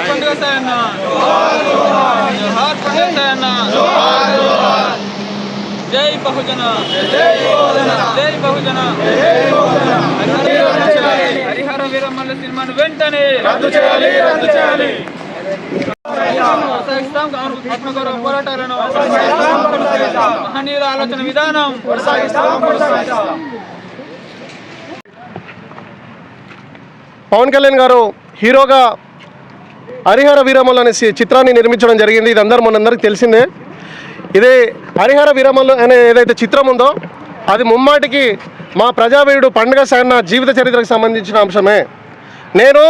పండుగ సాయన్న జోహార్ పండుగ సాయన్న జై బహుజన. జై బహుజన. హరిహర వీరమల్ల సినిమాను వెంటనే రద్దు చేయాలి రద్దు చేయాలి. కొనసాగిస్తాం. ఆత్మగౌరవ పోరాటాలను మహనీయుల ఆలోచన విధానం పవన్ కళ్యాణ్ గారు హీరోగా హరిహర వీరమల్లు అనే చిత్రాన్ని నిర్మించడం జరిగింది. ఇది అందరు మనందరికి తెలిసిందే. ఇది హరిహర వీరమల్లు అనే ఏదైతే చిత్రం ఉందో అది ముమ్మాటికి మా ప్రజావీరుడు పండుగ సాయన్న జీవిత చరిత్రకు సంబంధించిన అంశమే. నేను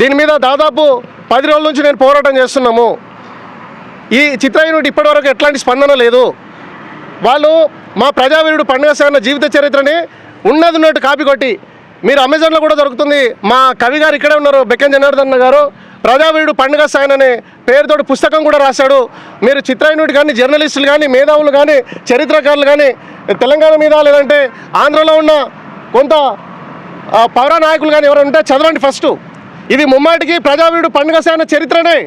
దీని మీద దాదాపు పది రోజుల నుంచి నేను పోరాటం చేస్తున్నాము. ఈ చిత్ర యూనిట్ ఇప్పటివరకు ఎట్లాంటి స్పందన లేదు. వాళ్ళు మా ప్రజావీరుడు పండుగ సాయన్న జీవిత చరిత్రని ఉన్నది ఉన్నట్టు కాపీ కొట్టి మీరు అమెజాన్లో కూడా దొరుకుతుంది. మా కవి గారు ఇక్కడే ఉన్నారు బెక్కన్ జనార్దన్ గారు. ప్రజావీరుడు పండుగ సాయన్ అనే పేరుతోటి పుస్తకం కూడా రాశాడు. మీరు చిత్రాయనుడు కానీ జర్నలిస్టులు కానీ మేధావులు కానీ చరిత్రకారులు కానీ తెలంగాణ మీద లేదంటే ఆంధ్రలో ఉన్న కొంత పౌర నాయకులు కానీ ఎవరైనా ఉంటే చదవండి ఫస్ట్. ఇది ముమ్మాటికి ప్రజావీరుడు పండుగ సాయన చరిత్రనే.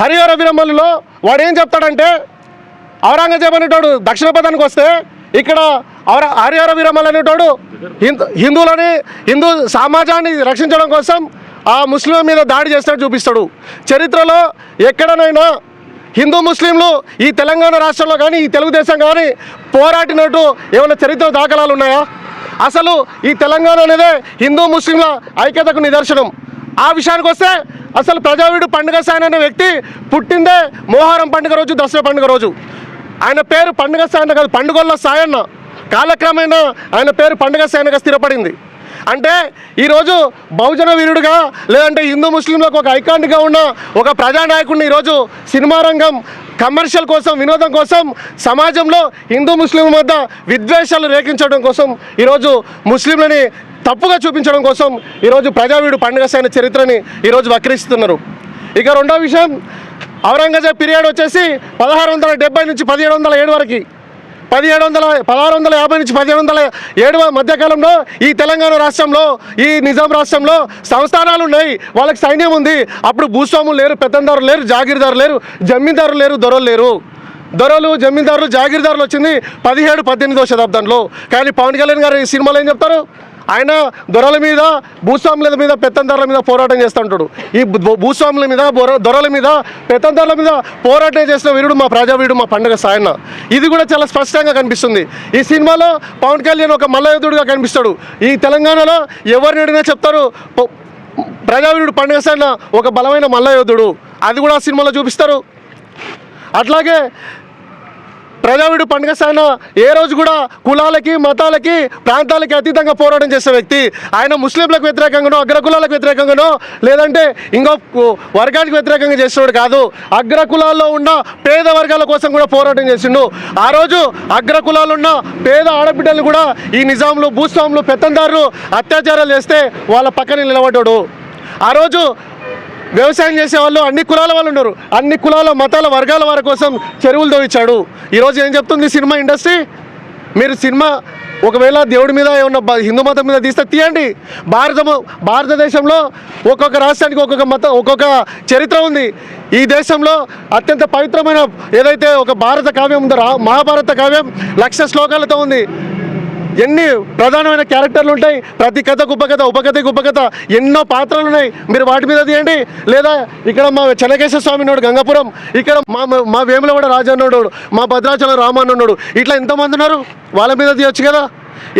హరిహర వీరమల్లులో వాడు ఏం చెప్తాడంటే ఔరంగజేబు అనేటోడు దక్షిణ పదానికి వస్తే ఇక్కడ ఔర హరిహర వీరమల్ అనేటోడు హిందూ హిందువులని హిందూ సమాజాన్ని రక్షించడం కోసం ఆ ముస్లింల మీద దాడి చేసినట్టు చూపిస్తాడు. చరిత్రలో ఎక్కడనైనా హిందూ ముస్లింలు ఈ తెలంగాణ రాష్ట్రంలో కానీ ఈ తెలుగుదేశం కానీ పోరాటినట్టు ఏమైనా చరిత్ర దాఖలాలు ఉన్నాయా? అసలు ఈ తెలంగాణ అనేదే హిందూ ముస్లింల ఐక్యతకు నిదర్శనం. ఆ విషయానికి వస్తే అసలు ప్రజావీడు పండుగ సాయన్ అనే వ్యక్తి పుట్టిందే మోహరం పండుగ రోజు దసరా పండుగ రోజు. ఆయన పేరు పండుగ సాయన్న కాదు పండుగల్లో సాయన్న. కాలక్రమేణా ఆయన పేరు పండుగ సాయనగా స్థిరపడింది. అంటే ఈరోజు బహుజన వీరుడుగా లేదంటే హిందూ ముస్లింలకు ఒక ఐకాండ్గా ఉన్న ఒక ప్రజానాయకుడిని ఈరోజు సినిమా రంగం కమర్షియల్ కోసం వినోదం కోసం సమాజంలో హిందూ ముస్లింల మధ్య విద్వేషాలు రేకించడం కోసం ఈరోజు ముస్లింలని తప్పుగా చూపించడం కోసం ఈరోజు ప్రజావీడు పండుగ సైన చరిత్రని ఈరోజు వక్రిస్తున్నారు. ఇక రెండో విషయం ఔరంగజేబ్ పీరియడ్ వచ్చేసి పదహారు వందల డెబ్బై నుంచి పదిహేడు వందల ఏడు వరకు. పదిహేడు వందల పదహారు వందల యాభై నుంచి పదిహేడు వందల ఏడు మధ్యకాలంలో ఈ తెలంగాణ రాష్ట్రంలో ఈ నిజాం రాష్ట్రంలో సంస్థానాలు ఉన్నాయి. వాళ్ళకి సైన్యం ఉంది. అప్పుడు భూస్వాములు లేరు పెత్తందారులు లేరు జాగీర్దారు లేరు జమీందారులు లేరు దొరలు లేరు. దొరలు జమీందారులు జాగీర్దారులు వచ్చింది పదిహేడు పద్దెనిమిదో శతాబ్దంలో. కానీ పవన్ కళ్యాణ్ గారు ఈ సినిమాలో ఏం చెప్తారు? ఆయన దొరల మీద భూస్వాముల మీద పెత్తందారుల మీద పోరాటం చేస్తుంటాడు. ఈ భూ- భూస్వాముల మీద దొరల మీద పెత్తందారుల మీద పోరాటం చేసిన వీరుడు మా ప్రజావీరుడు మా పండుగ సాయన్న. ఇది కూడా చాలా స్పష్టంగా కనిపిస్తుంది. ఈ సినిమాలో పవన్ కళ్యాణ్ ఒక మల్లయుధుడుగా కనిపిస్తాడు. ఈ తెలంగాణలో ఎవరిని అడిగినా చెప్తారు ప్రజావీరుడు పండుగ సాయన్న ఒక బలమైన మల్లయోధుడు. అది కూడా ఆ సినిమాలో చూపిస్తారు. అట్లాగే ప్రజావిడు పండుగ సాయన ఏ రోజు కూడా కులాలకి మతాలకి ప్రాంతాలకి అతీతంగా పోరాటం చేసే వ్యక్తి. ఆయన ముస్లింలకు వ్యతిరేకంగానో అగ్రకులాలకు వ్యతిరేకంగానో లేదంటే ఇంకో వర్గానికి వ్యతిరేకంగా చేసేవాడు కాదు. అగ్రకులాల్లో ఉన్న పేద వర్గాల కోసం కూడా పోరాటం చేసిండు. ఆ రోజు అగ్రకులాలు ఉన్న పేద ఆడబిడ్డలు కూడా ఈ నిజాంలు భూస్వాములు పెత్తందారులు అత్యాచారాలు చేస్తే వాళ్ళ పక్కన నిలబడ్డాడు. ఆ రోజు వ్యవసాయం చేసే వాళ్ళు అన్ని కులాల వాళ్ళు ఉన్నారు. అన్ని కులాల మతాల వర్గాల వారి కోసం చెరువులు తవ్వించాడు. ఈరోజు ఏం చెప్తుంది సినిమా ఇండస్ట్రీ? మీరు సినిమా ఒకవేళ దేవుడి మీద ఏమన్నా హిందూ మతం మీద తీస్తే తీయండి. భారతము భారతదేశంలో ఒక్కొక్క రాష్ట్రానికి ఒక్కొక్క మతం ఒక్కొక్క చరిత్ర ఉంది. ఈ దేశంలో అత్యంత పవిత్రమైన ఏదైతే ఒక భారత కావ్యం ఉందో మహాభారత కావ్యం లక్ష శ్లోకాలతో ఉంది. ఎన్ని ప్రధానమైన క్యారెక్టర్లు ఉంటాయి? ప్రతి కథకు ఉపకథ ఉపకథకు ఉపకథ ఎన్నో పాత్రలు ఉన్నాయి. మీరు వాటి మీద తీయండి. లేదా ఇక్కడ మా చెనకేశ్వర స్వామి ఉన్నాడు గంగాపురం. ఇక్కడ మా మా వేములవాడ రాజన్నోడు మా భద్రాచలం రామన్నోడు ఇట్లా ఎంతమంది ఉన్నారు? వాళ్ళ మీద తీయొచ్చు కదా.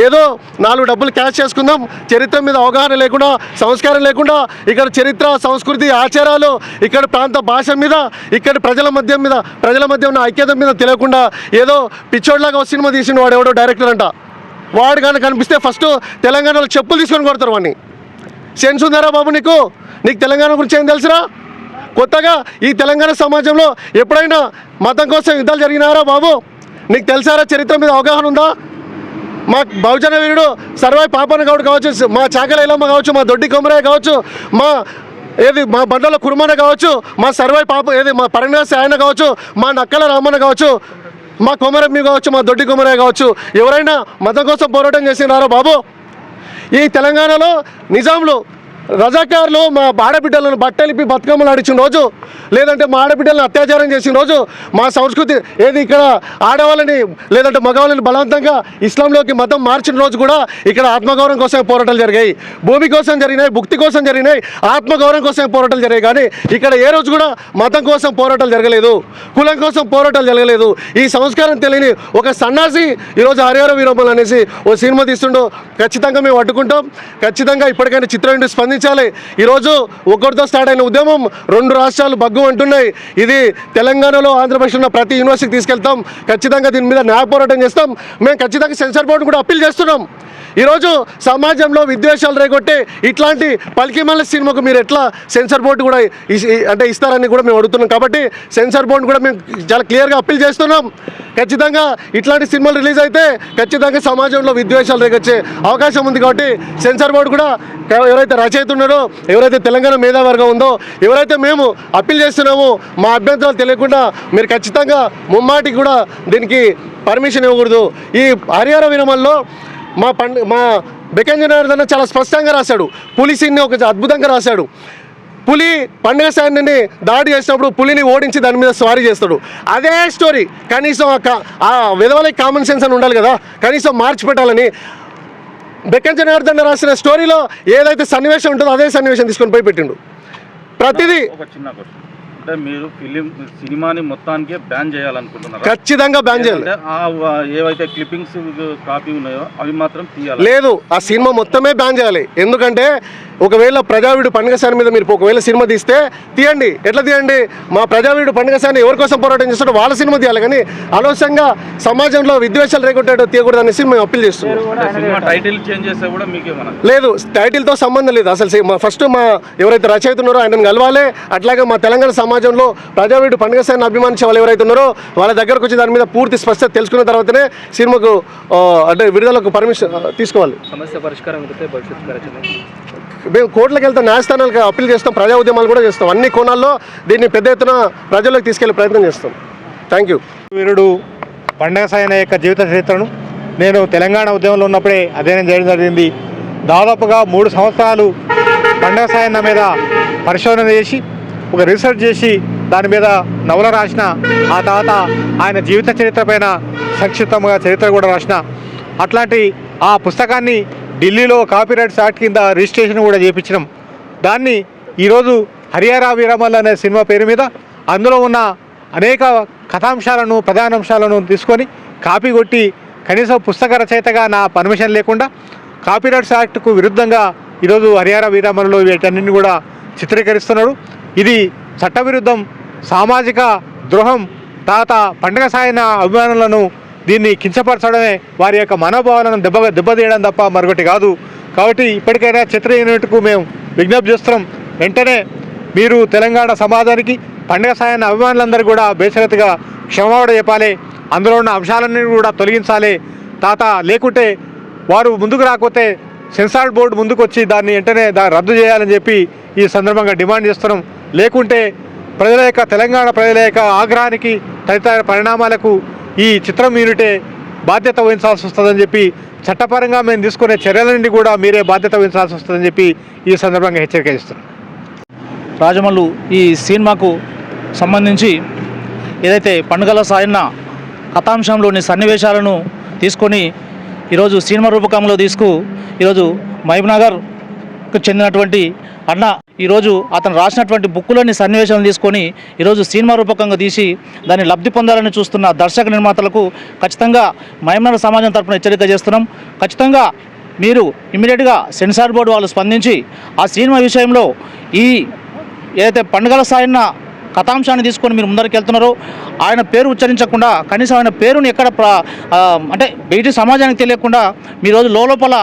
ఏదో నాలుగు డబ్బులు క్యాష్ చేసుకుందాం. చరిత్ర మీద అవగాహన లేకుండా సంస్కారం లేకుండా ఇక్కడ చరిత్ర సంస్కృతి ఆచారాలు ఇక్కడ ప్రాంత భాష మీద ఇక్కడ ప్రజల మధ్య మీద ప్రజల మధ్య ఉన్న ఐక్యత మీద తెలియకుండా ఏదో పిచ్చోడ్లాగా ఒక సినిమా తీసిన వాడు ఎవడో డైరెక్టర్ అంట. వాడు కానీ కనిపిస్తే ఫస్ట్ తెలంగాణలో చెప్పులు తీసుకొని కొడతారు వాడిని. సెన్స్ ఉందారా బాబు నీకు? నీకు తెలంగాణ గురించి ఏం తెలుసురా? కొత్తగా ఈ తెలంగాణ సమాజంలో ఎప్పుడైనా మతం కోసం యుద్ధాలు జరిగినారా బాబు? నీకు తెలిసారా చరిత్ర మీద అవగాహన ఉందా? మా బహుజన వీరుడు సర్వాయి పాపన గౌడ్ కావచ్చు మా చాకల ఇలమ్మ కావచ్చు మా దొడ్డి కొమరాయ్ కావచ్చు మా ఏది మా బండల కుర్మన కావచ్చు మా సర్వాయి పాప ఏది మా పరంగా ఆయన కావచ్చు మా నక్కల రామన్న కావచ్చు మా కొమరమ్మి కావచ్చు మా దొడ్డి కొమరయ్య కావచ్చు ఎవరైనా మతం కోసం పోరాటం చేసినారా బాబు? ఈ తెలంగాణలో నిజాములు రజాకారులు మా ఆడబిడ్డలను బట్టలిపి బతుకమ్మలు ఆడిచిన రోజు లేదంటే మా ఆడబిడ్డలను అత్యాచారం చేసిన రోజు మా సంస్కృతి ఏది ఇక్కడ ఆడవాళ్ళని లేదంటే మగవాళ్ళని బలవంతంగా ఇస్లాంలోకి మతం మార్చిన రోజు కూడా ఇక్కడ ఆత్మగౌరవం కోసం పోరాటాలు జరిగాయి. భూమి కోసం జరిగినాయి భుక్తి కోసం జరిగినాయి ఆత్మగౌరవం కోసం పోరాటాలు జరిగాయి. కానీ ఇక్కడ ఏ రోజు కూడా మతం కోసం పోరాటాలు జరగలేదు కులం కోసం పోరాటాలు జరగలేదు. ఈ సంస్కారం తెలియని ఒక సన్నాసి ఈరోజు హరిహర వీరమ్మలు అనేసి ఓ సినిమా తీస్తుండో ఖచ్చితంగా మేము అడ్డుకుంటాం. ఖచ్చితంగా ఇప్పటికైనా చిత్రం నుండి స్పందించాలి ఈరోజు ఒక్కరితో స్టార్ట్ అయిన ఉద్యమం రెండు రాష్ట్రాలు బగ్గు అంటున్నాయి. ఇది తెలంగాణలో ఆంధ్రప్రదేశ్ ఉన్న ప్రతి యూనివర్సిటీకి తీసుకెళ్తాం. ఖచ్చితంగా దీని మీద న్యాయ పోరాటం చేస్తాం. మేము ఖచ్చితంగా సెన్సార్ బోర్డు కూడా అప్పీల్ చేస్తున్నాం. ఈరోజు సమాజంలో విద్వేషాలు రేగొట్టే ఇట్లాంటి పలికిమల్ల సినిమాకు మీరు ఎట్లా సెన్సార్ బోర్డు కూడా అంటే ఇస్తారని కూడా మేము అడుగుతున్నాం. కాబట్టి సెన్సార్ బోర్డు కూడా మేము చాలా క్లియర్గా అప్పీల్ చేస్తున్నాం. ఖచ్చితంగా ఇట్లాంటి సినిమాలు రిలీజ్ అయితే ఖచ్చితంగా సమాజంలో విద్వేషాలు రేగొచ్చే అవకాశం ఉంది. కాబట్టి సెన్సార్ బోర్డు కూడా ఎవరైతే రచయిత ఉన్నారో ఎవరైతే తెలంగాణ మేధావర్గం ఉందో ఎవరైతే మేము అప్పీల్ చేస్తున్నామో మా అభ్యంతరాలు తెలియకుండా మీరు ఖచ్చితంగా ముమ్మాటికి కూడా దీనికి పర్మిషన్ ఇవ్వకూడదు. ఈ హరిహర విరమల్లో మా పండ్ మా బెకెన్ చాలా స్పష్టంగా రాశాడు. పులి సీన్ని ఒక అద్భుతంగా రాశాడు. పులి పండుగ సాయాన్ని దాడి చేసినప్పుడు పులిని ఓడించి దాని మీద స్వారీ చేస్తాడు. అదే స్టోరీ. కనీసం ఆ విధవలకి కామన్ సెన్స్ అని ఉండాలి కదా. కనీసం మార్చి పెట్టాలని బెక్కన్ జనార్దన్ రాసిన స్టోరీలో ఏదైతే సన్నివేశం ఉంటుందో అదే సన్నివేశం తీసుకొని పోయి పెట్టిండు. ప్రతిదీ ఒక చిన్న క్వశ్చన్ అంటే మీరు ఫిలిం సినిమాని మొత్తానికే బ్యాన్ చేయాలనుకుంటున్నారు? ఖచ్చితంగా బ్యాన్ చేయాలి. ఏవైతే క్లిప్పింగ్స్ కాపీ ఉన్నాయో అవి మాత్రం తీయాలి? లేదు ఆ సినిమా మొత్తమే బ్యాన్ చేయాలి. ఎందుకంటే ఒకవేళ ప్రజావీడు పండుగ సాని మీద మీరు ఒకవేళ సినిమా తీస్తే తీయండి. ఎట్లా తీయండి? మా ప్రజావీడు పండుగ సాని ఎవరి కోసం పోరాటం చేస్తాడో వాళ్ళ సినిమా తీయాలి. కానీ అనవసరంగా సమాజంలో విద్వేషాలు రేగొట్టాడో తీయకూడదు అనేసి మేము అప్పీల్ చేస్తున్నాం. అంటే సినిమా టైటిల్ చేంజ్ చేస్తే కూడా మీకేమన్నా లేదు టైటిల్తో సంబంధం లేదు. అసలు ఫస్ట్ మా ఎవరైతే రచయిత ఉన్నారో ఆయనను కలవాలి. అట్లాగే మా తెలంగాణ సమాజంలో ప్రజావీడు పండుగ సాయిని అభిమానించే వాళ్ళు ఎవరైతే ఉన్నారో వాళ్ళ దగ్గరకు వచ్చి దాని మీద పూర్తి స్పష్టత తెలుసుకున్న తర్వాతనే సినిమాకు అంటే విడుదలకు పర్మిషన్ తీసుకోవాలి. సమస్య పరిష్కారం మేము కోర్టులకు వెళ్తాం న్యాయస్థానాలకు అప్పీల్ చేస్తాం ప్రజా ఉద్యమాలు కూడా చేస్తాం. అన్ని కోణాల్లో దీన్ని పెద్ద ఎత్తున ప్రజల్లోకి తీసుకెళ్ళే ప్రయత్నం చేస్తాం. థ్యాంక్ యూ వీరుడు పండగ సాయన యొక్క జీవిత చరిత్రను నేను తెలంగాణ ఉద్యమంలో ఉన్నప్పుడే అధ్యయనం చేయడం జరిగింది. దాదాపుగా మూడు సంవత్సరాలు పండగ సాయన్న మీద పరిశోధన చేసి ఒక రీసెర్చ్ చేసి దాని మీద నవల రాసిన ఆ తర్వాత ఆయన జీవిత చరిత్ర పైన సంక్షిప్తంగా చరిత్ర కూడా రాసిన. అట్లాంటి ఆ పుస్తకాన్ని ఢిల్లీలో కాపీరైట్స్ యాక్ట్ కింద రిజిస్ట్రేషన్ కూడా చేయించినాం దాన్ని ఈరోజు హరియారా వీరమల్ అనే సినిమా పేరు మీద అందులో ఉన్న అనేక కథాంశాలను ప్రధానాంశాలను తీసుకొని కాపీ కొట్టి కనీసం పుస్తక రచయితగా నా పర్మిషన్ లేకుండా కాపీరైట్స్ యాక్ట్కు విరుద్ధంగా ఈరోజు హరియారా వీరామణలో వీటన్నింటిని కూడా చిత్రీకరిస్తున్నాడు ఇది చట్టవిరుద్ధం సామాజిక ద్రోహం తాత పండగ సాయన అభిమానులను దీన్ని కించపరచడమే వారి యొక్క మనోభావాలను దెబ్బ దెబ్బతీయడం తప్ప మరొకటి కాదు. కాబట్టి ఇప్పటికైనా చిత్ర యూనిట్కు మేము విజ్ఞప్తి చేస్తున్నాం. వెంటనే మీరు తెలంగాణ సమాజానికి పండుగ సాయన అభిమానులందరూ కూడా బేసరతిగా క్షమాపణ చెప్పాలి. అందులో ఉన్న అంశాలన్నీ కూడా తొలగించాలి. తాత లేకుంటే వారు ముందుకు రాకపోతే సెన్సార్ బోర్డు ముందుకు వచ్చి దాన్ని వెంటనే దాన్ని రద్దు చేయాలని చెప్పి ఈ సందర్భంగా డిమాండ్ చేస్తున్నాం. లేకుంటే ప్రజల యొక్క తెలంగాణ ప్రజల యొక్క ఆగ్రహానికి తదితర పరిణామాలకు ఈ చిత్రం యూనిటే బాధ్యత వహించాల్సి వస్తుందని చెప్పి చట్టపరంగా మేము తీసుకునే చర్యల నుండి కూడా మీరే బాధ్యత వహించాల్సి వస్తుందని చెప్పి ఈ సందర్భంగా హెచ్చరిక ఇస్తున్నాం రాజమల్లు ఈ సినిమాకు సంబంధించి ఏదైతే పండుగల సాయన్న కథాంశంలోని సన్నివేశాలను తీసుకొని ఈరోజు సినిమా రూపకంలో తీసుకు ఈరోజు మహబూబ్నగర్కు చెందినటువంటి అన్న ఈరోజు అతను రాసినటువంటి బుక్కులన్నీ సన్నివేశాలను తీసుకొని ఈరోజు సినిమా రూపకంగా తీసి దాన్ని లబ్ధి పొందాలని చూస్తున్న దర్శక నిర్మాతలకు ఖచ్చితంగా మహబూబ్నగర్ సమాజం తరపున హెచ్చరిక చేస్తున్నాం. ఖచ్చితంగా మీరు ఇమీడియట్గా సెన్సార్ బోర్డు వాళ్ళు స్పందించి ఆ సినిమా విషయంలో ఈ ఏదైతే పండుగల సాయన్న కథాంశాన్ని తీసుకొని మీరు ముందరికి వెళ్తున్నారో ఆయన పేరు ఉచ్చరించకుండా కనీసం ఆయన పేరుని ఎక్కడ ప్ర అంటే బయటి సమాజానికి తెలియకుండా మీ రోజు లోపల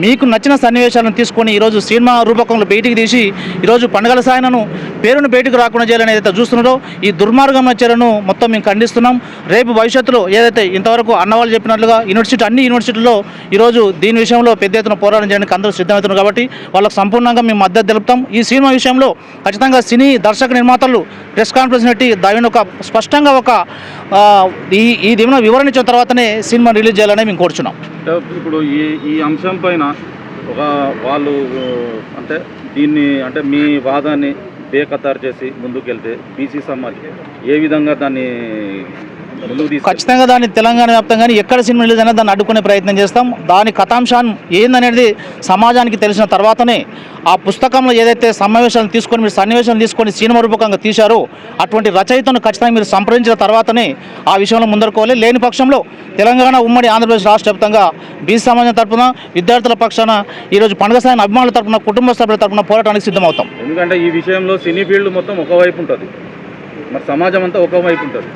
మీకు నచ్చిన సన్నివేశాలను తీసుకొని ఈరోజు సినిమా రూపకంలో బయటికి తీసి ఈరోజు పండుగల సాయనను పేరును బయటకు రాకుండా చేయాలని ఏదైతే చూస్తున్నారో ఈ దుర్మార్గమైన చర్యను మొత్తం మేము ఖండిస్తున్నాం. రేపు భవిష్యత్తులో ఏదైతే ఇంతవరకు అన్నవాళ్ళు చెప్పినట్లుగా యూనివర్సిటీ అన్ని యూనివర్సిటీల్లో ఈరోజు దీని విషయంలో పెద్ద ఎత్తున పోరాటం చేయడానికి అందరూ సిద్ధమవుతున్నారు కాబట్టి వాళ్ళకు సంపూర్ణంగా మేము మద్దతు తెలుపుతాం. ఈ సినిమా విషయంలో ఖచ్చితంగా సినీ దర్శక నిర్మాతలు ప్రెస్ కాన్ఫరెన్స్ పెట్టి దాని ఒక స్పష్టంగా ఒక ఈ ఈ దిన వివరణ ఇచ్చిన తర్వాతనే సినిమా రిలీజ్ చేయాలని మేము కోరుచున్నాం. ఇప్పుడు ఈ ఈ అంశం పైన ఒక వాళ్ళు అంటే దీన్ని అంటే మీ వాదాన్ని బేఖతారు చేసి ముందుకెళ్తే బీసీ సమాజ్ ఏ విధంగా దాన్ని ఖచ్చితంగా దాన్ని తెలంగాణ వ్యాప్తంగానే ఎక్కడ సినిమా రిలీజ్ అయినా దాన్ని అడ్డుకునే ప్రయత్నం చేస్తాం. దాని కథాంశాన్ని ఏందనేది సమాజానికి తెలిసిన తర్వాతనే ఆ పుస్తకంలో ఏదైతే సమావేశాలను తీసుకొని మీరు సన్నివేశాలు తీసుకొని సినిమా రూపకంగా తీశారో అటువంటి రచయితను ఖచ్చితంగా మీరు సంప్రదించిన తర్వాతనే ఆ విషయంలో ముందరుకోవాలి. లేని పక్షంలో తెలంగాణ ఉమ్మడి ఆంధ్రప్రదేశ్ రాష్ట్ర వ్యాప్తంగా బీసీ సమాజం తరపున విద్యార్థుల పక్షాన ఈరోజు పండుగ సాయం అభిమానుల తరపున కుటుంబ సభ్యుల తరపున పోరాటానికి సిద్ధమవుతాం. ఎందుకంటే ఈ విషయంలో సినీ ఫీల్డ్ మొత్తం ఒకవైపు ఉంటుంది. మరి సమాజం అంతా ఒకవైపు ఉంటుంది.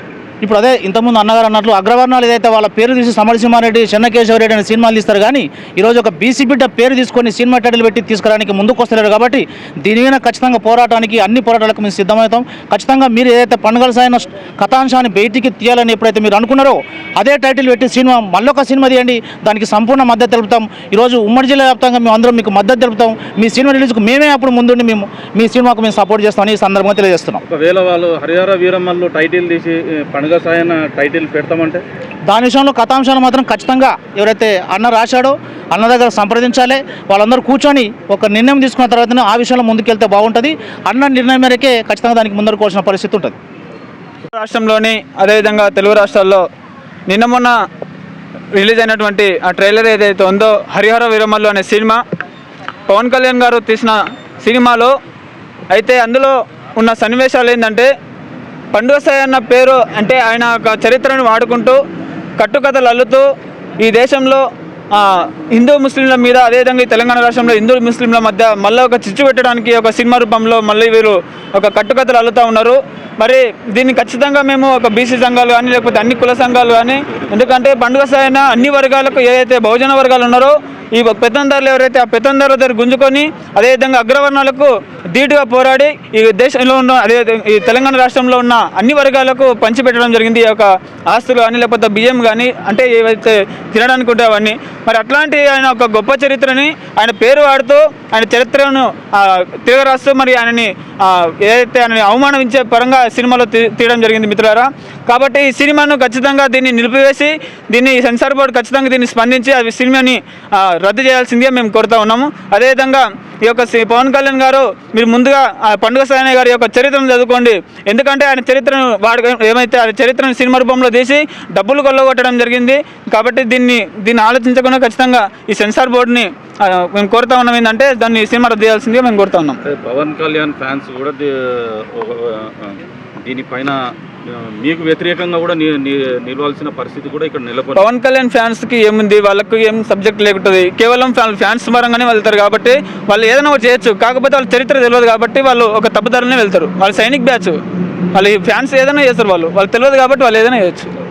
ఇప్పుడు అదే ఇంతకుముందు అన్నగారు అన్నట్లు అగ్రవర్ణాలు ఏదైతే వాళ్ళ పేరు తీసి సమరసింహారెడ్డి చెన్నకేశ్వరరెడ్డి అనే సినిమాలు తీస్తారు కానీ ఈరోజు ఒక బీసీ బిడ్డ పేరు తీసుకొని సినిమా టైటిల్ పెట్టి తీసుకురావడానికి ముందుకు వస్తలేరు కాబట్టి దీని మీద ఖచ్చితంగా పోరాటానికి అన్ని పోరాటాలకు మేము సిద్ధమవుతాం. ఖచ్చితంగా మీరు ఏదైతే పండుగల సాయన కథాంశాన్ని బయటికి తీయాలని ఎప్పుడైతే మీరు అనుకున్నారో అదే టైటిల్ పెట్టి సినిమా మళ్ళొక సినిమా తీయండి. దానికి సంపూర్ణ మద్దతు తెలుపుతాం. ఈరోజు ఉమ్మడి జిల్లా వ్యాప్తంగా మేము అందరం మీకు మద్దతు తెలుపుతాం. మీ సినిమా రిలీజ్కు మేమే అప్పుడు ముందుండి మేము మీ సినిమాకు మేము సపోర్ట్ చేస్తామని ఈ సందర్భంగా తెలియజేస్తున్నాం. ఒకవేళ వాళ్ళు హరిహర వీరమ్మల్లో టైటిల్ తీసి పండుగ సాయన టైటిల్ పెడతామంటే? దాని విషయంలో కథాంశాలు మాత్రం ఖచ్చితంగా ఎవరైతే అన్న రాశాడో అన్న దగ్గర సంప్రదించాలి. వాళ్ళందరూ కూర్చొని ఒక నిర్ణయం తీసుకున్న తర్వాతనే ఆ విషయంలో ముందుకెళ్తే బాగుంటుంది. అన్న నిర్ణయం మేరకే ఖచ్చితంగా దానికి ముందరుకోవాల్సిన పరిస్థితి ఉంటుంది. రాష్ట్రంలోని అదేవిధంగా తెలుగు రాష్ట్రాల్లో నిన్న మొన్న రిలీజ్ అయినటువంటి ఆ ట్రైలర్ ఏదైతే ఉందో హరిహర వీరమల్లు అనే సినిమా పవన్ కళ్యాణ్ గారు తీసిన సినిమాలో అయితే అందులో ఉన్న సన్నివేశాలు ఏంటంటే పండుగ సాయి అన్న పేరు అంటే ఆయన ఒక చరిత్రను వాడుకుంటూ కట్టుకథలు అల్లుతూ ఈ దేశంలో హిందూ ముస్లింల మీద అదేవిధంగా ఈ తెలంగాణ రాష్ట్రంలో హిందూ ముస్లింల మధ్య మళ్ళీ ఒక చిచ్చు పెట్టడానికి ఒక సినిమా రూపంలో మళ్ళీ వీరు ఒక కట్టుకథలు అల్లుతూ ఉన్నారు. మరి దీన్ని ఖచ్చితంగా మేము ఒక బీసీ సంఘాలు కానీ లేకపోతే అన్ని కుల సంఘాలు కానీ ఎందుకంటే పండుగ సాయన అన్ని వర్గాలకు ఏదైతే బహుజన వర్గాలు ఉన్నారో ఈ పెత్తందారులు ఎవరైతే ఆ పెత్తందారుల దగ్గర గుంజుకొని అదేవిధంగా అగ్రవర్ణాలకు ధీటుగా పోరాడి ఈ దేశంలో ఉన్న అదే ఈ తెలంగాణ రాష్ట్రంలో ఉన్న అన్ని వర్గాలకు పంచిపెట్టడం జరిగింది. ఈ యొక్క ఆస్తులు కానీ లేకపోతే బియ్యం కానీ అంటే ఏవైతే తినడానికి ఉంటే అవన్నీ. మరి అట్లాంటి ఆయన ఒక గొప్ప చరిత్రని ఆయన పేరు వాడుతూ ఆయన చరిత్రను తిరగరాస్తూ మరి ఆయనని ఏదైతే ఆయనని అవమానించే పరంగా సినిమాలో తీ- తీయడం జరిగింది మిత్రులారా. కాబట్టి ఈ సినిమాను ఖచ్చితంగా దీన్ని నిలిపివేసి దీన్ని సెన్సార్ బోర్డు ఖచ్చితంగా దీన్ని స్పందించి ఆ సినిమాని రద్దు చేయాల్సిందిగా మేము కోరుతా ఉన్నాము. అదేవిధంగా ఈ యొక్క శ్రీ పవన్ కళ్యాణ్ గారు మీరు ముందుగా ఆ పండుగ సాయన గారి యొక్క చరిత్రను చదువుకోండి. ఎందుకంటే ఆయన చరిత్రను వాడు ఏమైతే ఆయన చరిత్రను సినిమా రూపంలో తీసి డబ్బులు కొల్లగొట్టడం జరిగింది. కాబట్టి దీన్ని దీన్ని ఆలోచించకుండా ఖచ్చితంగా ఈ సెన్సార్ బోర్డుని మేము కోరుతా ఉన్నాం. ఏంటంటే దాన్ని సినిమా రద్దు చేయాల్సిందిగా మేము కోరుతా ఉన్నాం. పవన్ కళ్యాణ్ ఫ్యాన్స్ కూడా దీనిపైన మీకు వ్యతిరేకంగా కూడా నిలవాల్సిన పరిస్థితి కూడా ఇక్కడ నెలకొని పవన్ కళ్యాణ్ ఫ్యాన్స్కి ఏముంది? వాళ్ళకు ఏం సబ్జెక్ట్ లేకుంటుంది? కేవలం ఫ్యాన్- ఫ్యాన్స్ పరంగానే వెళ్తారు కాబట్టి వాళ్ళు ఏదైనా ఒకటి చేయొచ్చు. కాకపోతే వాళ్ళ చరిత్ర తెలియదు కాబట్టి వాళ్ళు ఒక తప్పుదారులనే వెళ్తారు. వాళ్ళు సైనిక్ బ్యాచ్ వాళ్ళు ఫ్యాన్స్ ఏదైనా చేస్తారు వాళ్ళు. వాళ్ళు తెలియదు కాబట్టి వాళ్ళు ఏదైనా చేయొచ్చు.